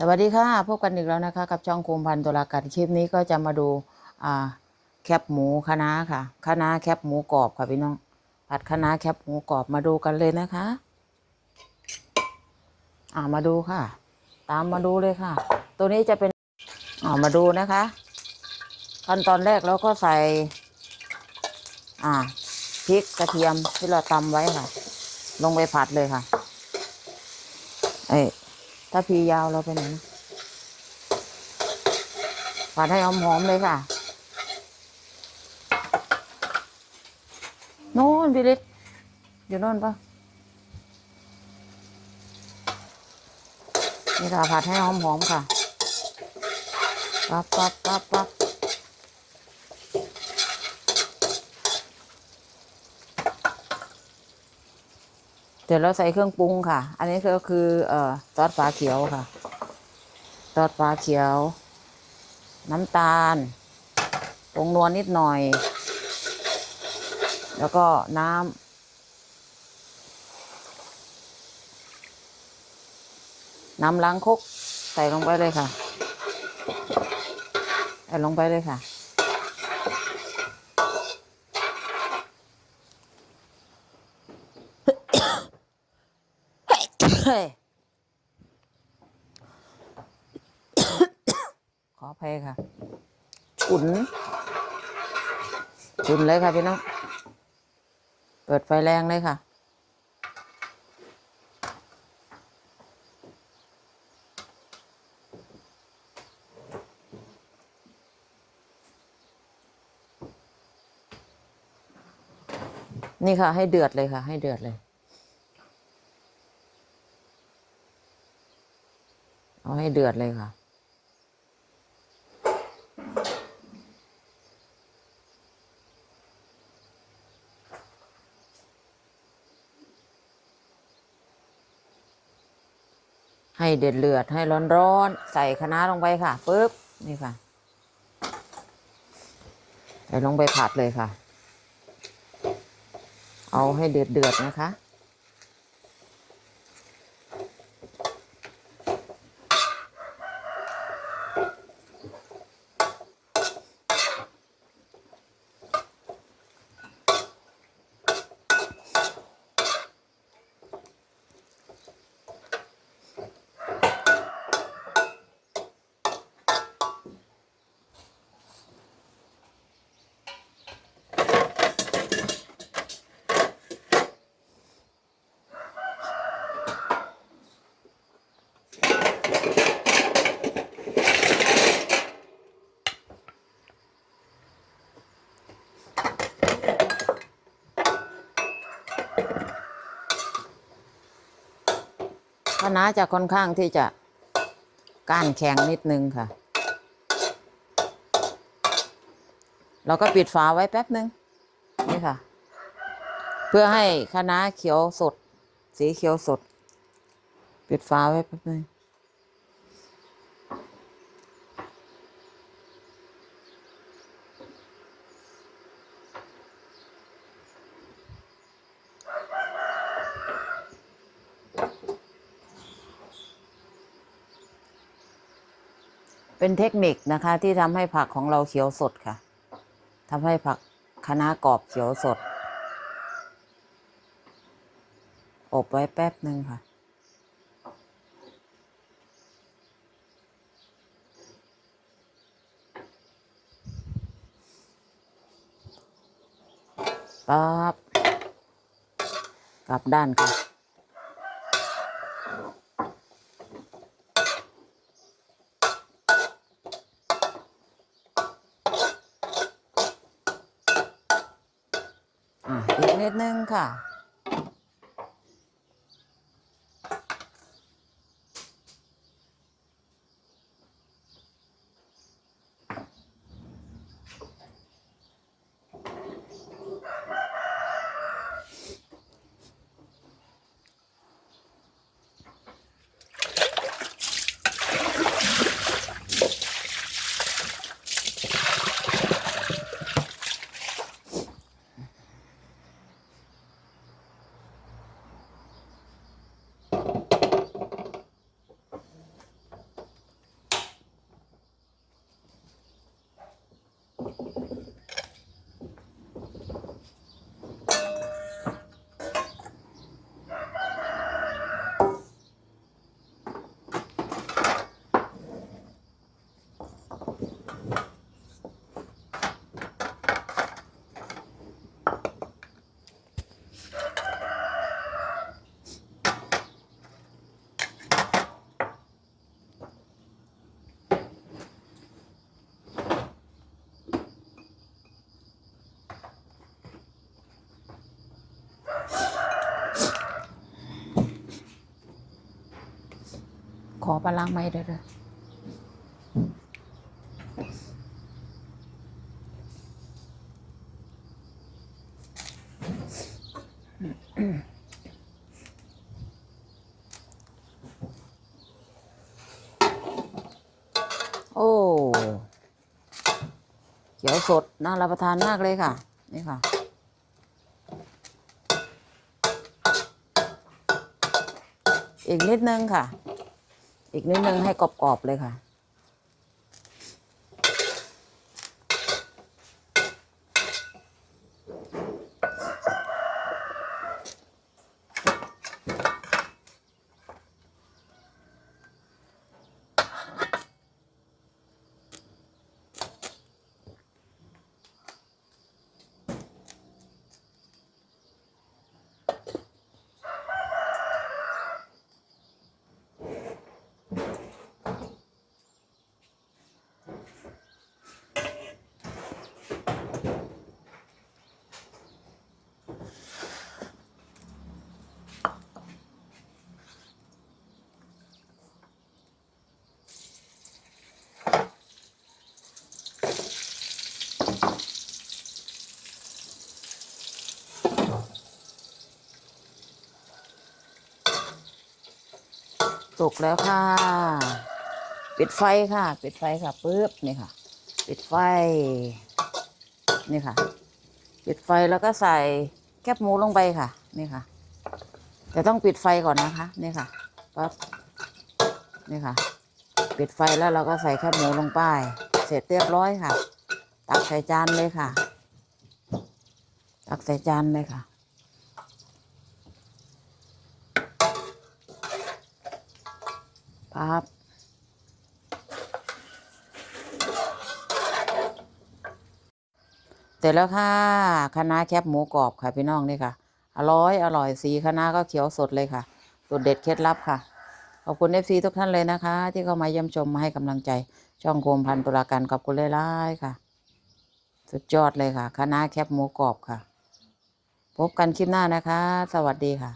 สวัสดีค่ะพบกันอีกแล้วนะคะ กับช่องคุมพันตุลาการคลิปนี้ก็จะมาดูอ่าแคบหมูคะน้าค่ะคะน้าแคบหมูกรอบค่ะพี่น้องผัดคะน้าแคบหมูกรอบมาดูกันเลยนะคะ อ่ามาดูค่ะ ตามมาดูเลยค่ะ ตัวนี้จะเป็นอ่ามาดูนะคะ ขั้นตอนแรกเราก็ใส่ อ่าพริกกระเทียมที่เราตำไว้ค่ะ ลงไปผัดเลยค่ะ เอ้ ถ้าพียาวเราไปไหนผัดให้หอมๆเลยค่ะโน่นพี่ฤทธิ์อยู่โน่นปะนี่ค่ะผัดให้หอมๆค่ะปั๊บปั๊บปั๊บปั๊บ เดี๋ยวเราใส่เครื่องปรุงค่ะ อันนี้ก็คือเอ่อซอสฟ้าเขียวค่ะซอสฟ้าเขียว น้ำตาลผงนวลนิดหน่อย แล้วก็น้ำน้ำล้างคกใส่ลงไปเลยค่ะ ใส่ลงไปเลยค่ะ ขออภัยค่ะ ฉุน ฉุนเลยค่ะพี่น้อง เปิดไฟแรงเลยค่ะนี่ค่ะ ให้เดือดเลยค่ะ ให้เดือดเลย เอา ให้เดือดเลยค่ะ ให้เดือดเลือดให้ร้อนๆ ใส่คะน้าลงไปค่ะปุ๊บนี่ค่ะ ใส่ลงไปผัดเลยค่ะ เอาให้เดือดเดือดๆนะคะ คะน้าจะค่อนข้างที่จะก้านแข็งนิดนึงค่ะ เราก็ปิดฝาไว้แป๊บนึง นี่ค่ะ เพื่อให้คะน้าเขียวสด สีเขียวสด ปิดฝาไว้แป๊บนึง เป็นเทคนิคนะคะ ที่ทำให้ผักของเราเขียวสดค่ะทำให้ผักคะน้ากรอบเขียวสด อบไว้แป๊บหนึ่งค่ะ ปั๊บ กลับด้านค่ะ อะอีก นิดนึงค่ะ ปลาล้างไม้ด้วยเด้อโอ้เขียวสดน่ารับประทานมากเลยค่ะ นี่ค่ะอีกนิดนึงค่ะ อีกนิดนึงให้กรอบๆเลยค่ะ สุกแล้วค่ะ ปิดไฟค่ะ ปิดไฟค่ะปึ๊บนี่ค่ะ ปิดไฟ นี่ค่ะ ปิดไฟแล้วก็ใส่แคบหมูลงไปค่ะ นี่ค่ะ แต่ต้องปิดไฟก่อนนะคะ นี่ค่ะปั๊บนี่ค่ะ ปิดไฟแล้วเราก็ใส่แคบหมูลงไป เสร็จเรียบร้อยค่ะ ตักใส่จานเลยค่ะ ตักใส่จานเลยค่ะ ปั๊บเสร็จแล้วค่ะคะน้าแคบหมูกรอบค่ะพี่น้องนี่ค่ะ อร่อยอร่อยสีคะน้าก็เขียวสดเลยค่ะสูตรเด็ดเคล็ดลับค่ะ ขอบคุณเอฟซีทุกท่านเลยนะคะ ที่เข้ามาเยี่ยมชมมาให้กำลังใจ ช่องโคมพันตุลาการขอบคุณเลยล่ายๆค่ะ สุดยอดเลยค่ะคะน้าแคบหมูกรอบค่ะ พบกันคลิปหน้านะคะ สวัสดีค่ะ